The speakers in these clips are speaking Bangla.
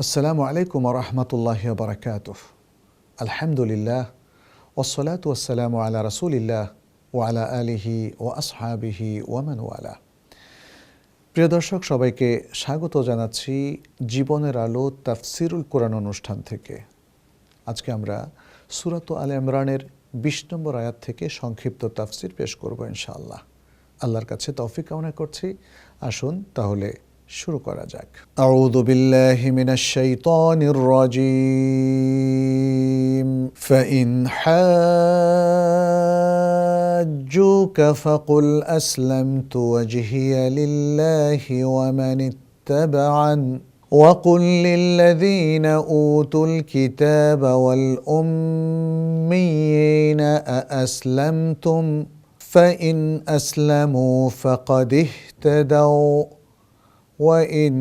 আসসালামু আলাইকুম রহমতুল্লাহ বরকাত আলহামদুলিল্লাহ ওসলাত ওসালাম আলা রসুলিল্লাহ ও আলা আলিহি ও আসহাবিহি ওয়ামান ওয়ালা প্রিয় দর্শক, সবাইকে স্বাগত জানাচ্ছি জীবনের আলো তাফসিরুল কোরআন অনুষ্ঠান থেকে। আজকে আমরা সুরাত আল ইমরানের বিশ নম্বর আয়াত থেকে সংক্ষিপ্ত তাফসির পেশ করব ইনশাআল্লাহ। আল্লাহর কাছে তৌফিক কামনা করছি। আসুন তাহলে শুরু করা যাক আউযু বিল্লাহি মিনাশ শাইতানির রাজিম ফাইন حاجوك فقل أسلمت وجهي لله ومن اتبعن وقل للذين أوتوا الكتاب والأميين أأسلمتم فإن أسلموا فقد اهتدوا وإن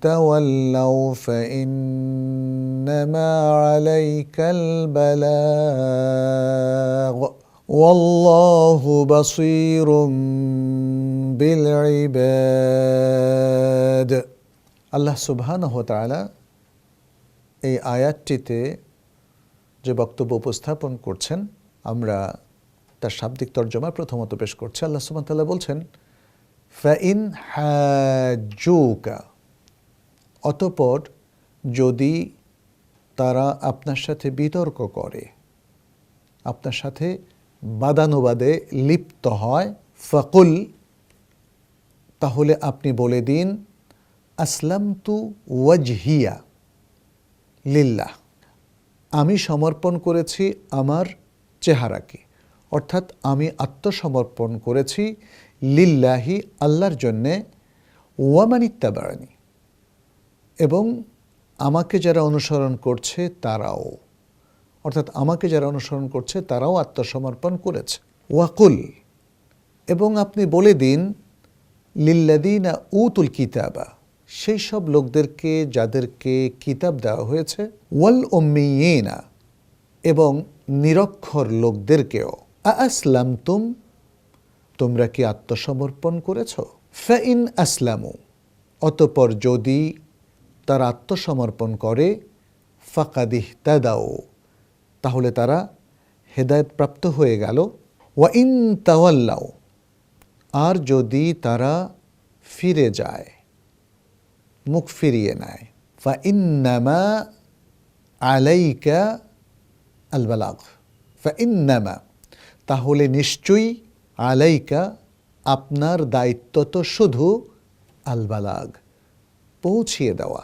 تولوا فإنما عليك البلاغ والله بصير بالعباد আল্লাহ সুবহানাহু ওয়া তাআলা এই আয়াতটিতে যে বক্তব্য উপস্থাপন করছেন আমরা তার শাব্দিক তর্জমা প্রথমত পেশ করছি আল্লাহ সুবহানাহু ওয়া তাআলা বলছেন ফাইন হাজুকা অতপর যদি তারা আপনার সাথে বিতর্ক করে, আপনার সাথে বাদানুবাদে লিপ্ত হয়, ফকুল, তাহলে আপনি বলে দিন আসলাম তু ওয়াজহিয়া লিল্লাহ, আমি সমর্পণ করেছি আমার চেহারাকে। অর্থাৎ আমি আত্মসমর্পণ করেছি লিল্লাহি, আল্লাহর জন্যে ওয়ামানিত্তাবারানি এবং আমাকে যারা অনুসরণ করছে তারাও। অর্থাৎ আমাকে যারা অনুসরণ করছে তারাও আত্মসমর্পণ করেছে। ওয়াকুল, এবং আপনি বলে দিন লিল্লাদিনা উতুল কিতাবা, সেই সব লোকদেরকে যাদেরকে কিতাব দেওয়া হয়েছে, ওয়াল ওম্মিয়েনা এবং নিরক্ষর লোকদেরকেও। আসলাম তুম তোমরা কি আত্মসমর্পণ করেছ? ফাইন আসলামু। অতপর যদি তারা আত্মসমর্পণ করে ফাকাদিহ তাদাও তাহলে তারা হেদায়তপ্রাপ্ত হয়ে গেল। ওয়া ইন তাওয়াল্লাও আর যদি তারা ফিরে যায়, মুখ ফিরিয়ে নেয় ফা ইন্নামা আলাইকা আল বালাগ ফা ইন্নামা তাহলে নিশ্চয়ই আলাইকা, আপনার দায়িত্ব তো শুধু আলবালাগ। পৌঁছিয়ে দেওয়া,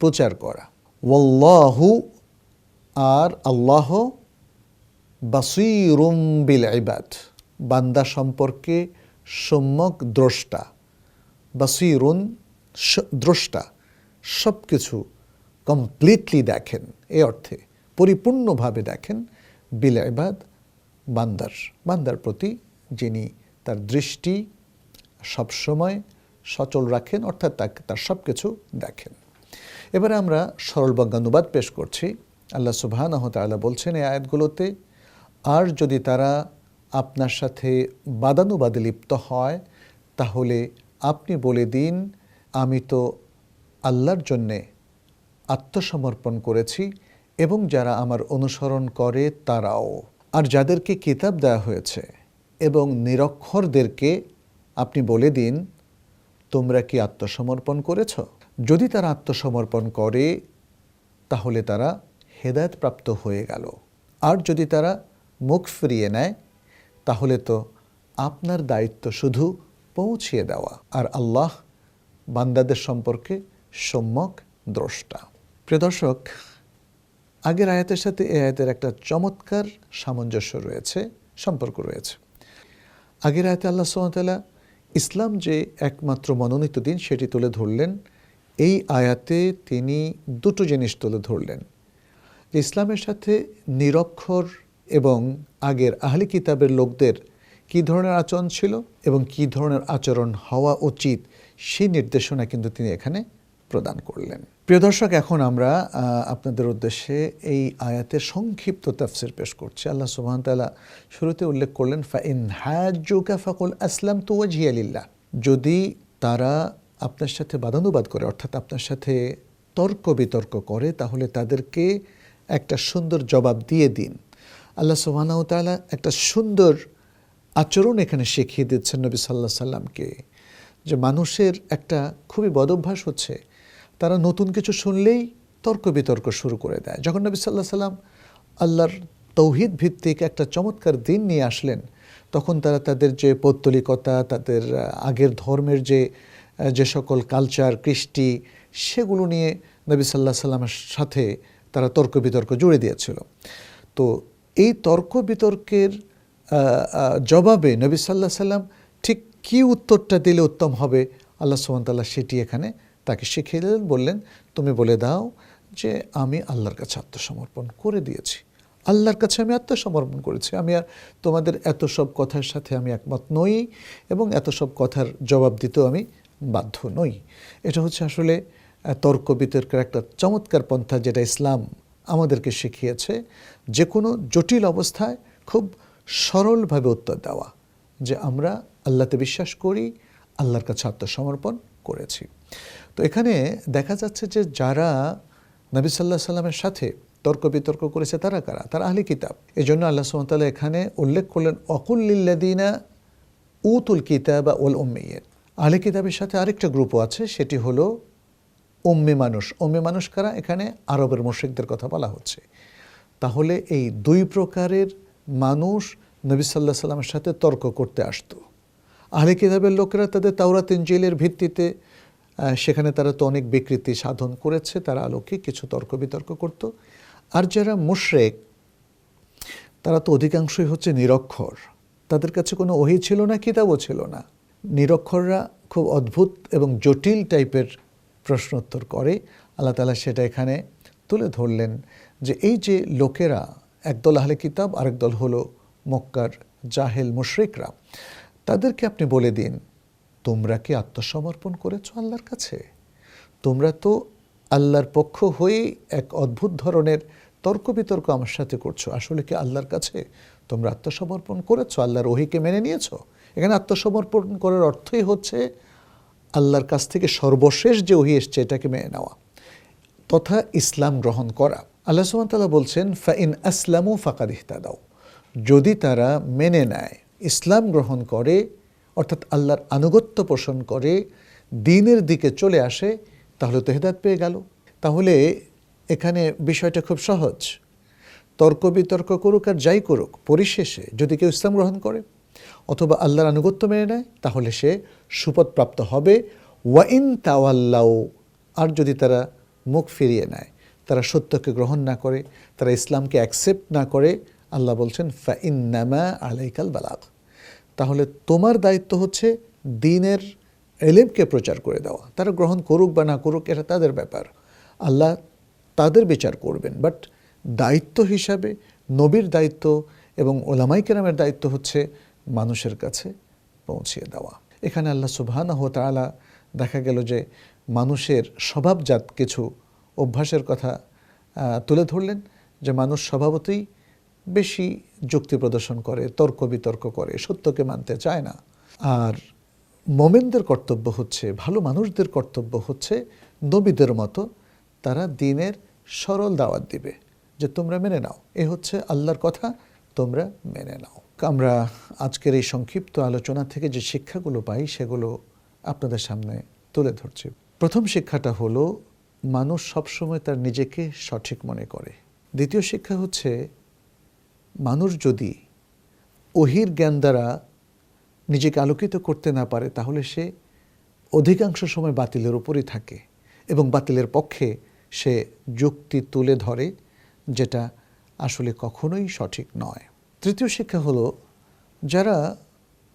প্রচার করা। ওয়াল্লাহু, আর আল্লাহ বাসিরুম বিল ইবাদ। বান্দা সম্পর্কে সম্যক দ্রষ্টা, বাসিরুন দ্রষ্টা সব কিছু কমপ্লিটলি দেখেন। এ অর্থে পরিপূর্ণভাবে দেখেন বিল ইবাদ বান্দার বান্দার প্রতি যিনি তার দৃষ্টি সবসময় সচল রাখেন, অর্থাৎ তাকে, তার সব কিছু দেখেন। এবারে আমরা সরল বজ্ঞানুবাদ পেশ করছি। আল্লাহ সুবাহানহ তাল্লাহ বলছেন এই আয়াতগুলোতে, আর যদি তারা আপনার সাথে বাদানুবাদে লিপ্ত হয়, তাহলে আপনি বলে দিন, আমি তো আল্লাহর জন্যে আত্মসমর্পণ করেছি এবং যারা আমার অনুসরণ করে তারাও। আর যাদেরকে কিতাব দেওয়া হয়েছে এবং নিরক্ষরদেরকে আপনি বলে দিন, তোমরা কি আত্মসমর্পণ করেছ? যদি তারা আত্মসমর্পণ করে, তাহলে তারা হেদায়তপ্রাপ্ত হয়ে গেল। আর যদি তারা মুখ ফিরিয়ে নেয়, তাহলে তো আপনার দায়িত্ব শুধু পৌঁছিয়ে দেওয়া। আর আল্লাহ বান্দাদের সম্পর্কে সম্যক দ্রষ্টা। প্রিয় দর্শক, আগের আয়াতের সাথে এ আয়াতের একটা চমৎকার সামঞ্জস্য রয়েছে, সম্পর্ক রয়েছে। আগের আয়াতে আল্লাহ সাল্লাহ ইসলাম যে একমাত্র মনোনীত দিন সেটি তুলে ধরলেন, এই আয়াতে তিনি দুটো জিনিস তুলে ধরলেন। ইসলামের সাথে নিরক্ষর এবং আগের আহলি কিতাবের লোকদের কী ধরনের আচরণ ছিল এবং কী ধরনের আচরণ হওয়া উচিত সেই নির্দেশনা কিন্তু তিনি এখানে প্রদান করলেন। প্রিয় দর্শক, এখন আমরা আপনাদের উদ্দেশ্যে এই আয়াতের সংক্ষিপ্ত তাফসির পেশ করছি। আল্লাহ সুবহান তাআলা শুরুতে উল্লেখ করলেন, ফাইন হাজুকা ফাকুল আসলাম তু ওয়াজহিয়ালিল্লাহ যদি তারা আপনার সাথে বাদানুবাদ করে, অর্থাৎ আপনার সাথে তর্ক বিতর্ক করে, তাহলে তাদেরকে একটা সুন্দর জবাব দিয়ে দিন। আল্লাহ সুবহানাহু ওয়া তাআলা একটা সুন্দর আচরণ এখানে শিখিয়ে দিচ্ছেন নবী সাল্লাহ সাল্লামকে যে মানুষের একটা খুবই বদভ্যাস হচ্ছে তারা নতুন কিছু শুনলেই তর্ক বিতর্ক শুরু করে দেয়। যখন নবী সাল্লাহ সাল্লাম আল্লাহর তৌহিদ ভিত্তিক একটা চমৎকার দিন নিয়ে আসলেন, তখন তারা তাদের যে পৌত্তলিকতা, তাদের আগের ধর্মের যে যে সকল কালচার কৃষ্টি, সেগুলো নিয়ে নবী সাল্লাহ সাল্লামের সাথে তারা তর্ক বিতর্ক জুড়ে দিয়েছিল। তো এই তর্ক বিতর্কের জবাবে নবী সাল্লাহ সাল্লাম ঠিক কী উত্তরটা দিলে উত্তম হবে, আল্লাহ সুবহানাহু সেটি এখানে তাকে শিখিয়ে দিলেন, বললেন, তুমি বলে দাও যে আমি আল্লাহর কাছে আত্মসমর্পণ করে দিয়েছি। আল্লাহর কাছে আমি আত্মসমর্পণ করেছি। আমি আর তোমাদের এত সব কথার সাথে আমি একমত নই এবং এত সব কথার জবাব দিতেও আমি বাধ্য নই। এটা হচ্ছে আসলে তর্ক বিতর্কের একটা চমৎকার পন্থা যেটা ইসলাম আমাদেরকে শিখিয়েছে। যে কোনো জটিল অবস্থায় খুব সরলভাবে উত্তর দেওয়া যে আমরা আল্লাহতে বিশ্বাস করি, আল্লাহর কাছে আত্মসমর্পণ করেছি। তো এখানে দেখা যাচ্ছে যে যারা নবী সাল্লাহ সাল্লামের সাথে তর্ক বিতর্ক করেছে, তারা কারা? তারা আহলি কিতাব। এই জন্য আল্লাহ সুমতাল্লাহ এখানে উল্লেখ করলেন অকুল্লিল্লাদিনা উতুল কিতাব ওল উম্মিয়ের আহলি কিতাবের সাথে আরেকটা গ্রুপও আছে, সেটি হলো উম্মি মানুষ। উম্মি মানুষ কারা? এখানে আরবের মুশ্রিকদের কথা বলা হচ্ছে। তাহলে এই দুই প্রকারের মানুষ নবী সাল্লাহ সাল্লামের সাথে তর্ক করতে আসতো। আহলে কিতাবের লোকেরা তাদের তাওরাত, ইনজিলের ভিত্তিতে সেখানে তারা তো অনেক বিকৃতি সাধন করেছে, তারা আলোকে কিছু তর্ক বিতর্ক করত। আর যারা মুশরেক, তারা তো অধিকাংশই হচ্ছে নিরক্ষর। তাদের কাছে কোনো ওহি ছিল না, কিতাবও ছিল না। নিরক্ষররা খুব অদ্ভুত এবং জটিল টাইপের প্রশ্নোত্তর করে। আল্লাহ তালা সেটা এখানে তুলে ধরলেন যে এই যে লোকেরা, একদল আহলে কিতাব আরেক দল হলো মক্কার জাহেল মুশরিকরা, তাদেরকে আপনি বলে দিন তোমরা কি আত্মসমর্পণ করেছ আল্লাহর কাছে? তোমরা তো আল্লাহর পক্ষ হয়েই এক অদ্ভুত ধরনের তর্ক বিতর্ক আমার সাথে করছ। আসলে কি আল্লাহর কাছে তোমরা আত্মসমর্পণ করেছ? আল্লাহর ওহিকে মেনে নিয়েছো? এখানে আত্মসমর্পণ করার অর্থই হচ্ছে আল্লাহর কাছ থেকে সর্বশেষ যে ওহি এসছে, এটাকে মেনে নেওয়া তথা ইসলাম গ্রহণ করা। আল্লাহ তাআলা বলছেন, ফাইন আসলামু ফাকাদ ইহতাদাও যদি তারা মেনে নেয়, ইসলাম গ্রহণ করে অর্থাৎ আল্লাহর আনুগত্য পোষণ করে, দিনের দিকে চলে আসে, তাহলে তো হেদায়ত পেয়ে গেল। তাহলে এখানে বিষয়টা খুব সহজ। তর্ক বিতর্ক করুক আর যাই করুক, পরিশেষে যদি কেউ ইসলাম গ্রহণ করে অথবা আল্লাহর আনুগত্য মেনে নেয়, তাহলে সে সুপথ প্রাপ্ত হবে। ওয়াইন তাওয়াল্লাও আর যদি তারা মুখ ফিরিয়ে নেয়, তারা সত্যকে গ্রহণ না করে, তারা ইসলামকে অ্যাকসেপ্ট না করে, আল্লাহ বলছেন, ফা ইন্নামা আলাইকাল বালাগ। তাহলে তোমার দায়িত্ব হচ্ছে দিনের এলেমকে প্রচার করে দেওয়া। তারা গ্রহণ করুক বা না করুক, এটা তাদের ব্যাপার। আল্লাহ তাদের বিচার করবেন। বাট দায়িত্ব হিসাবে নবীর দায়িত্ব এবং ওলামাই কেরামের দায়িত্ব হচ্ছে মানুষের কাছে পৌঁছিয়ে দেওয়া। এখানে আল্লাহ সুবহানাহু ওয়া তাআলা দেখা গেল যে মানুষের স্বভাবজাত কিছু অভ্যাসের কথা তুলে ধরলেন যে মানুষ স্বভাবতই বেশি যুক্তি প্রদর্শন করে, তর্ক বিতর্ক করে, সত্যকে মানতে চায় না। আর মোমেনদের কর্তব্য হচ্ছে, ভালো মানুষদের কর্তব্য হচ্ছে নবীদের মতো তারা দিনের সরল দাওয়াত দিবে যে তোমরা মেনে নাও। এ হচ্ছে আল্লাহর কথা, তোমরা মেনে নাও। আমরা আজকের এই সংক্ষিপ্ত আলোচনা থেকে যে শিক্ষাগুলো পাই, সেগুলো আপনাদের সামনে তুলে ধরছি। প্রথম শিক্ষাটা হলো, মানুষ সবসময় তার নিজেকে সঠিক মনে করে। দ্বিতীয় শিক্ষা হচ্ছে মানুষ যদি ওহির জ্ঞান দ্বারা নিজেকে আলোকিত করতে না পারে, তাহলে সে অধিকাংশ সময় বাতিলের উপরই থাকে এবং বাতিলের পক্ষে সে যুক্তি তুলে ধরে, যেটা আসলে কখনোই সঠিক নয়। তৃতীয় শিক্ষা হলো, যারা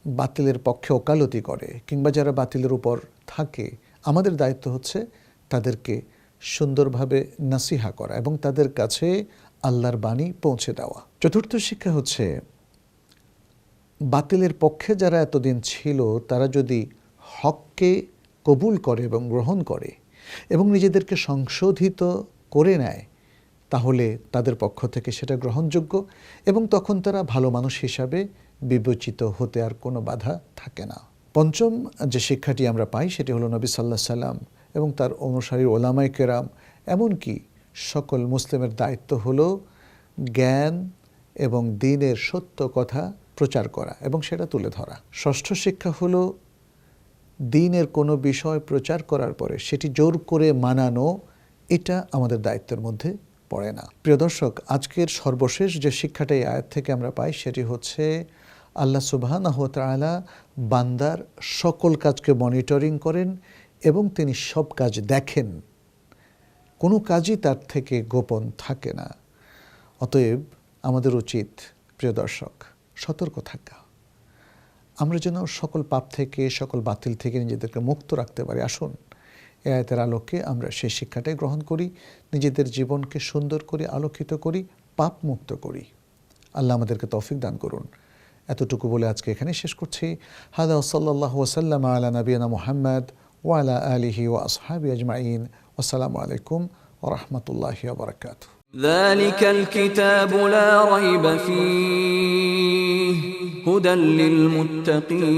বাতিলের পক্ষে ওকালতি করে কিংবা যারা বাতিলের উপর থাকে, আমাদের দায়িত্ব হচ্ছে তাদেরকে সুন্দরভাবে নাসিহা করা এবং তাদের কাছে আল্লাহর বাণী পৌঁছে দেওয়া। চতুর্থ শিক্ষা হচ্ছে, বাতিলের পক্ষে যারা এতদিন ছিল, তারা যদি হককে কবুল করে এবং গ্রহণ করে এবং নিজেদেরকে সংশোধিত করে নেয়, তাহলে তাদের পক্ষ থেকে সেটা গ্রহণযোগ্য এবং তখন তারা ভালো মানুষ হিসাবে বিবেচিত হতে আর কোনো বাধা থাকে না। পঞ্চম যে শিক্ষাটি আমরা পাই, সেটি হলো নবী সাল্লাহ সাল্লাম এবং তার অনুসারী ওলামাই কেরাম, এমনকি সকল মুসলিমের দায়িত্ব হলো জ্ঞান এবং দিনের সত্য কথা প্রচার করা এবং সেটা তুলে ধরা। ষষ্ঠ শিক্ষা হলো দিনের কোনো বিষয় প্রচার করার পরে সেটি জোর করে মানানো, এটা আমাদের দায়িত্বের মধ্যে পড়ে না। প্রিয় দর্শক, আজকের সর্বশেষ যে শিক্ষাটা এই আয়াত থেকে আমরা পাই সেটি হচ্ছে আল্লাহ সুবাহানাহ তাআলা বান্দার সকল কাজকে মনিটরিং করেন এবং তিনি সব কাজ দেখেন। কোনো কাজই তার থেকে গোপন থাকে না। অতএব আমাদের উচিত, প্রিয় দর্শক, সতর্ক থাকা। আমরা যেন সকল পাপ থেকে, সকল বাতিল থেকে নিজেদেরকে মুক্ত রাখতে পারি। আসুন, এ আয়তের আলোকে আমরা সেই শিক্ষাটাই গ্রহণ করি, নিজেদের জীবনকে সুন্দর করে, আলোকিত করি, পাপ মুক্ত করি। আল্লাহ আমাদেরকে তৌফিক দান করুন। এতটুকু বলে আজকে এখানে শেষ করছি। হাদা সাল্লাহ ওসাল্লাম আলা নবীনা মোহাম্মদ ওয়ালা আলিহি ও আসহাবি আজমাইন। والسلام عليكم ورحمة الله وبركاته. ذلك الكتاب لا ريب فيه هدى للمتقين.